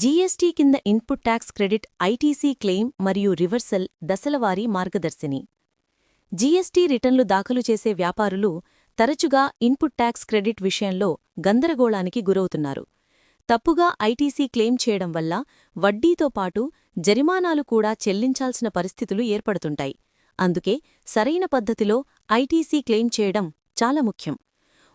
GST కింద input tax credit ITC claim మరియు reversal దశలవారీ మార్గదర్శిని. జీఎస్టీ రిటర్న్లు దాఖలు చేసే వ్యాపారులు తరచుగా ఇన్పుట్ ట్యాక్స్ క్రెడిట్ విషయంలో గందరగోళానికి గురవుతున్నారు. తప్పుగా ఐటీసీ క్లెయిమ్ చేయడం వల్ల వడ్డీతో పాటు జరిమానాలు కూడా చెల్లించాల్సిన పరిస్థితులు ఏర్పడుతుంటాయి. అందుకే సరైన పద్ధతిలో ఐటీసీ క్లెయిమ్ చేయడం చాలా ముఖ్యం.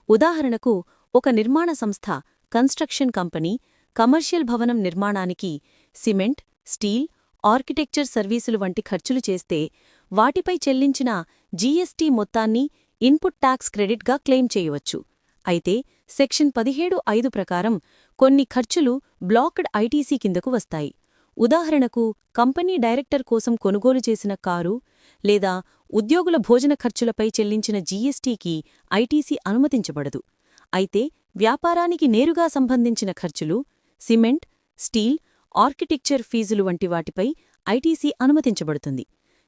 ఉదాహరణకు ఒక నిర్మాణ సంస్థ కన్స్ట్రక్షన్ కంపెనీ కమర్షియల్ భవనం నిర్మాణానికి సిమెంట్ స్టీల్ ఆర్కిటెక్చర్ సర్వీసులు వంటి ఖర్చులు చేస్తే వాటిపై చెల్లించిన జీఎస్టీ మొత్తాన్ని ఇన్పుట్ ట్యాక్స్ క్రెడిట్గా క్లెయిమ్ చేయవచ్చు. అయితే సెక్షన్ పదిహేడు ఐదు ప్రకారం కొన్ని ఖర్చులు బ్లాక్డ్ ఐటీసీ కిందకు వస్తాయి. ఉదాహరణకు కంపెనీ డైరెక్టర్ కోసం కొనుగోలు చేసిన కారు లేదా ఉద్యోగుల భోజన ఖర్చులపై చెల్లించిన జీఎస్టీకి ఐటీసీ అనుమతించబడదు. అయితే వ్యాపారానికి నేరుగా సంబంధించిన ఖర్చులు సిమెంట్ స్టీల్ ఆర్కిటెక్చర్ ఫీజులు వంటి వాటిపై ఐటీసీ అనుమతించబడుతుంది.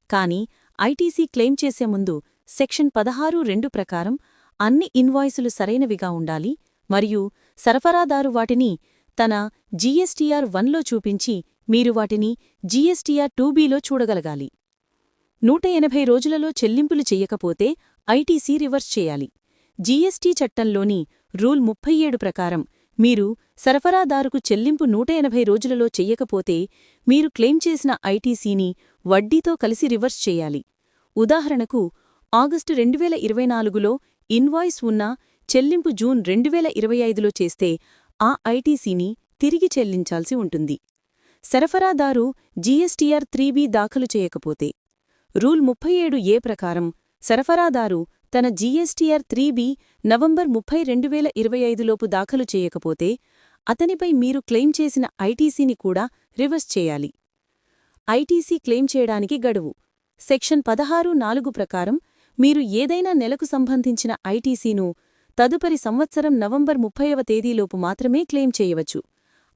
కానీ ఐటీసీ క్లెయిమ్ చేసే ముందు సెక్షన్ పదహారు రెండు ప్రకారం అన్ని ఇన్వాయిసులు సరైనవిగా ఉండాలి మరియు సరఫరాదారు వాటిని తన జీఎస్టీఆర్ వన్లో చూపించి మీరు వాటిని జీఎస్టీఆర్ టూబీలో చూడగలగాలి. నూట ఎనభై రోజులలో చెల్లింపులు చెయ్యకపోతే ఐటీసీ రివర్స్ చేయాలి. జీఎస్టీ చట్టంలోని రూల్ ముప్పై ఏడు ప్రకారం మీరు సరఫరాదారుకు చెల్లింపు నూట ఎనభై రోజులలో చెయ్యకపోతే మీరు క్లెయిమ్ చేసిన ఐటీసీని వడ్డీతో కలిసి రివర్స్ చేయాలి. ఉదాహరణకు ఆగస్టు రెండువేల ఇరవై నాలుగులో ఇన్వాయిస్ ఉన్న చెల్లింపు జూన్ రెండువేల ఇరవై ఐదులో చేస్తే ఆ ఐటీసీని తిరిగి చెల్లించాల్సి ఉంటుంది. సరఫరాదారు జీఎస్టీఆర్ త్రీబీ దాఖలు చేయకపోతే రూల్ ముప్పై ఏడు ఏ ప్రకారం సరఫరాదారు తన జీఎస్టీఆర్ త్రీ బి నవంబర్ ముప్పై రెండువేల ఇరవై ఐదులోపు దాఖలు చేయకపోతే అతనిపై మీరు క్లెయిమ్ చేసిన ఐటీసీని కూడా రివర్స్ చేయాలి. ఐటీసీ క్లెయిమ్ చేయడానికి గడువు. సెక్షన్ పదహారు నాలుగు ప్రకారం మీరు ఏదైనా నెలకు సంబంధించిన ఐటీసీను తదుపరి సంవత్సరం నవంబర్ ముప్పైవ తేదీలోపు మాత్రమే క్లెయిమ్ చేయవచ్చు.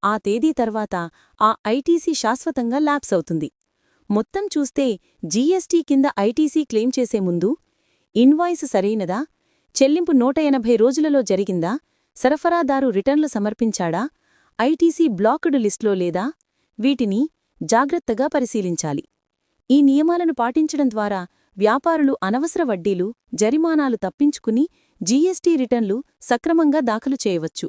ఆ తేదీ తర్వాత ఆ ఐటీసీ శాశ్వతంగా ల్యాప్స్ అవుతుంది. మొత్తం చూస్తే జీఎస్టీ కింద ఐటీసీ క్లెయిమ్ చేసే ముందు ఇన్వాయిస్ సరైనదా? చెల్లింపు నూట ఎనభై రోజులలో జరిగిందా? సరఫరాదారు రిటర్న్లు సమర్పించాడా? ఐటీసీ బ్లాక్డ్ లిస్ట్లో లేదా? వీటిని జాగ్రత్తగా పరిశీలించాలి. ఈ నియమాలను పాటించడం ద్వారా వ్యాపారులు అనవసర వడ్డీలు జరిమానాలు తప్పించుకుని జీఎస్టీ రిటర్న్లు సక్రమంగా దాఖలు చేయవచ్చు.